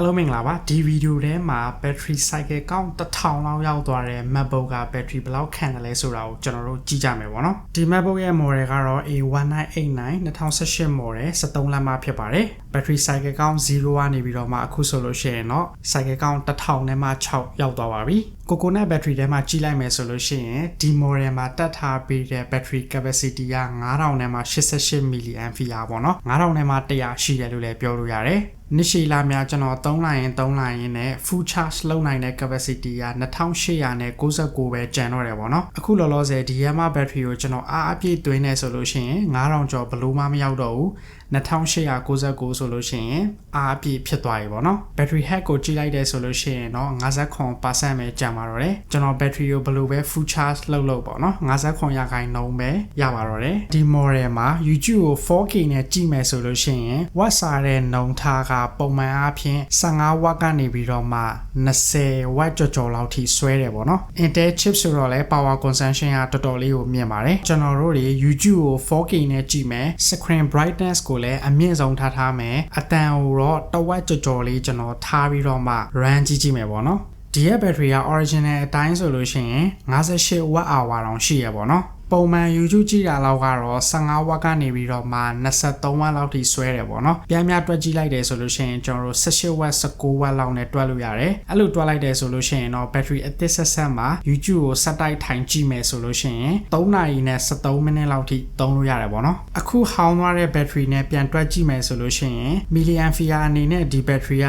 အားလုံးမင်္ဂလာပါဒီဗီဒီယိုထဲမှာ battery cycle count 1000လောက်ရောက်သွားတဲ့ MacBook က battery ဘယ်လောက်ခံတယ်လဲဆိုတာကိုကျွန်တော်တို့ကြည့်ကြမယ်ပေါ့နော်ဒီ MacBook ရဲ့ model ကတော့ A1989 2018 model 13လက်မဖြစ်ပါတယ် battery cycle count 0ကနေပြီးတော့မှအခုဆိုလို့ရှိရင်တော့ cycle count 1000နဲ့မှ6ရောက်သွားပါပြီကိုကိုနက် battery ထဲမှာကြီးလိုက်မယ်ဆိုလို့ရှိရင်ဒီ model မှာတက်ထားပေးတဲ့ battery capacity က9000နဲ့မှ88 mAh ပေါ့နော်9000နဲ့မှ100ရှိတယ်လို့လည်းပြောလို့ရတယ် နှစ်ရှည်လာများကျွန်တော်3လိုက်ရင်3လိုက်ရင်နဲ့ full charge လုပ်နိုင်တဲ့ capacity က2800နဲ့69ပဲကျန်တော့တယ်ပေါ့နော်အခုလောလောဆယ်ဒီ Yamaha battery ကိုကျွန်တော်အားအပြည့်သွင်းနေဆိုလို့ရှိရင်9000ကျော်ဘလို့မှမရောက်တော့ဘူး2869ဆိုလို့ရှိရင်အားအပြည့်ဖြစ်သွားပြီပေါ့နော် battery health ကိုကြည့်လိုက်တယ်ဆိုလို့ရှိရင်တော့59%ပဲကျန်ပါတော့တယ်ကျွန်တော် battery ကိုဘလို့ပဲ full charge လုပ်လို့ပေါ့နော်59ရာခိုင်နှုန်းပဲရပါတော့တယ်ဒီ model မှာ YouTube ကို 4K နဲ့ကြည့်မယ်ဆိုလို့ရှိရင် watt စားတဲ့နှုန်းထားကပုံမှန်အားဖြင့်15 watt ကနေပြီးတော့မှ20 watt ကျော်ကျော်လောက်ထိဆွဲတယ်ပေါ့နော် Intel chip ဆိုတော့လဲ power consumption ကတော်တော်လေးကိုမြင့်ပါတယ်ကျွန်တော်တို့တွေ YouTube ကို 4K နဲ့ကြည့်မယ် screen brightness ကိုလည်းအမြင့်ဆုံးထားထားမယ်အတန်ကိုတော့တစ်ဝက်ကျော်ကျော်လေးကျွန်တော်ထားပြီးတော့မှ run ကြည့်ကြည့်မယ်ပေါ့နော်ဒီရဲ့ battery က original အတိုင်းဆိုလို့ရှိရင်58 watt hour တောင်ရှိရပေါ့နော် ပုံမှန် YouTube ကြည့်တာလောက်ကတော့15ဝက်ကနေပြီးတော့မှ23ဝက်လောက်ထိဆွဲတယ်ပေါ့နော်။ပြန်များတွက်ကြည့်လိုက်တယ်ဆိုလို့ရှိရင်ကျွန်တော်တို့18ဝက်19ဝက်လောက်နဲ့တွက်လို့ရတယ်။အဲ့လိုတွက်လိုက်တယ်ဆိုလို့ရှိရင်တော့ battery အသစ်ဆက်ဆက်မှာ YouTube ကိုဆက်တိုက်ထိုင်ကြည့်မယ်ဆိုလို့ရှိရင်3နာရီနဲ့73မိနစ်လောက်ထိသုံးလို့ရတယ်ပေါ့နော်။အခုဟောင်းသွားတဲ့ battery နဲ့ပြန်တွက်ကြည့်မယ်ဆိုလို့ရှိရင် milliampere အနေနဲ့ဒီ battery က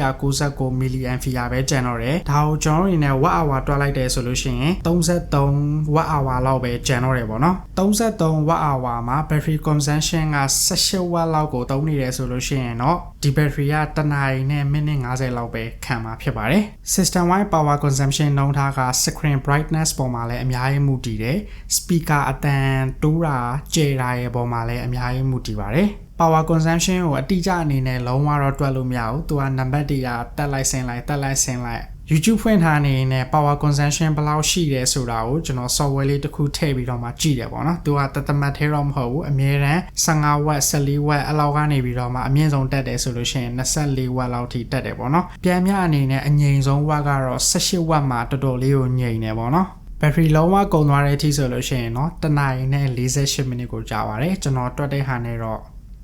2899 milliampere ပဲကျန်တော့တယ်။ဒါကိုကျွန်တော်တို့နေနဲ့ watt hour တွက်လိုက်တယ်ဆိုလို့ရှိရင်33 watt hour လောက်ပဲကျန်တော့တယ်ပေါ့နော်33 watt hour မှာ battery consumption က18 watt လောက်ကိုသုံးနေတယ်ဆိုလို့ရှိရင်တော့ဒီ battery ကတနာရီနဲ့မိနစ်90လောက်ပဲခံမှာဖြစ်ပါတယ် system wide power consumption နှုန်းထားက screen brightness ပေါ်မှာလည်းအများကြီးမူတည်တယ် speaker အတန်တိုးတာကျယ်တာရဲ့ပေါ်မှာလည်းအများကြီးမူတည်ပါတယ် power consumption ကိုအတိအကျအနေနဲ့လုံးဝတော့တွက်လို့မရဘူး။သူကနံပါတ်တွေကတက်လိုက်ဆင်းလိုက်တက်လိုက်ဆင်းလိုက် YouTube ဖွင့်ထားနေနေ power consumption ဘယ်လောက်ရှိတယ်ဆိုတာကိုကျွန်တော် software လေးတစ်ခုထည့်ပြီးတော့မှကြည့်တယ်ပေါ့နော်။သူကတသမတ်သေးတော့မဟုတ်ဘူး။အမြဲတမ်း15 watt 14 watt အလောက်ကနေပြီးတော့မှအမြင့်ဆုံးတက်တယ်ဆိုလို့ရှိရင်24 watt လောက်ထိတက်တယ်ပေါ့နော်။ပြန်မြအနေနဲ့အငိမ်ဆုံး watt ကတော့18 watt မှာတော်တော်လေးကိုငိမ်နေပေါ့နော်။ battery လုံးဝကုန်သွားတဲ့အထိဆိုလို့ရှိရင်เนาะတနာရီနဲ့48မိနစ်ကိုကြာပါတယ်ကျွန်တော်တွက်တဲ့ဟာနဲ့တော့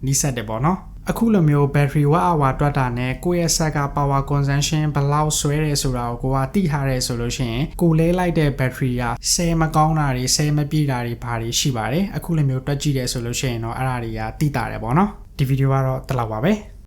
နီးစပ်တယ်ပေါ့နော် အခုလိုမျိုး battery watt hour တွက်တာနဲ့ကိုယ့်ရဲ့ဆက်က power consumption ဘယ်လောက်ဆွဲတယ်ဆိုတာကိုကိုကသိထားတယ်ဆိုလို့ရှိရင်ကိုလဲလိုက်တဲ့ battery က10မကောင်းတာတွေ10မပြည့်တာတွေဘာတွေရှိပါတယ်အခုလိုမျိုးတွက်ကြည့်တယ်ဆိုလို့ရှိရင်တော့အဲ့ဒါတွေကသိတာတယ်ပေါ့နော်ဒီဗီဒီယိုကတော့ဒီလောက်ပါပဲ